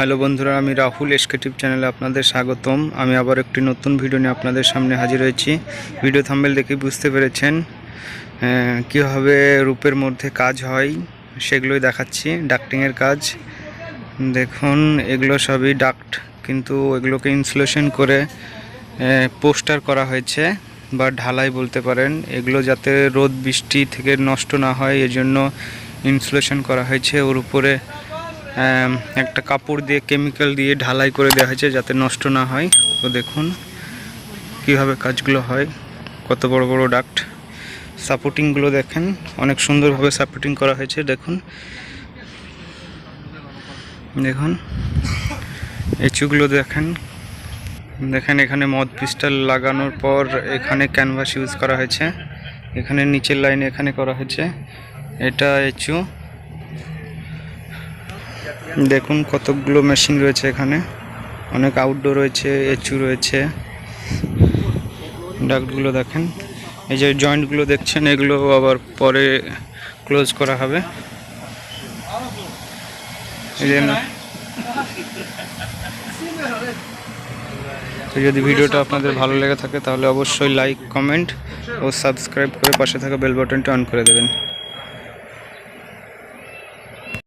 Hello বন্ধুরা, আমি রাহুল এসকেটিভ চ্যানেলে আপনাদের স্বাগতম। আমি আবার একটি নতুন ভিডিও নিয়ে আপনাদের সামনে হাজির হয়েছি। ভিডিও থাম্বেল দেখে বুঝতে পেরেছেন কীভাবে রূপের মধ্যে কাজ হয় সেগুলোই দেখাচ্ছি, ডাক্টিংয়ের কাজ। দেখুন, এগুলো সবই ডাক্ট, কিন্তু এগুলোকে ইনসুলেশন করে পোস্টার করা হয়েছে বা ঢালাই বলতে পারেন। এগুলো যাতে রোদ, বৃষ্টি থেকে নষ্ট না হয়, এজন্য ইনসুলেশন করা হয়েছে। ওর উপরে একটা কাপড় দিয়ে কেমিক্যাল দিয়ে ঢালাই করে দেওয়া হয়েছে যাতে নষ্ট না হয়। তো দেখুন কীভাবে কাজগুলো হয়। কত বড় বড় ডাক্ট সাপোর্টিংগুলো দেখেন, অনেক সুন্দরভাবে সাপোর্টিং করা হয়েছে, দেখুন। দেখুন, এচুগুলো দেখেন। দেখেন এখানে মদ পিস্টল লাগানোর পর এখানে ক্যানভাস ইউজ করা হয়েছে। এখানে নিচের লাইনে এখানে করা হয়েছে। এটা এচু। দেখুন কতগুলো মেশিন রয়েছে এখানে। অনেক আউটডোর রয়েছে এচু রয়েছে। ডাক্টগুলো দেখেন। এই যে জয়েন্টগুলো দেখছেন, এগুলো আবার পরে ক্লোজ করা হবে। তো যদি ভিডিওটা আপনাদের ভালো লেগে থাকে, তাহলে অবশ্যই লাইক কমেন্ট ও সাবস্ক্রাইব করে পাশে থাকা বেল বাটনটা অন করে দেবেন।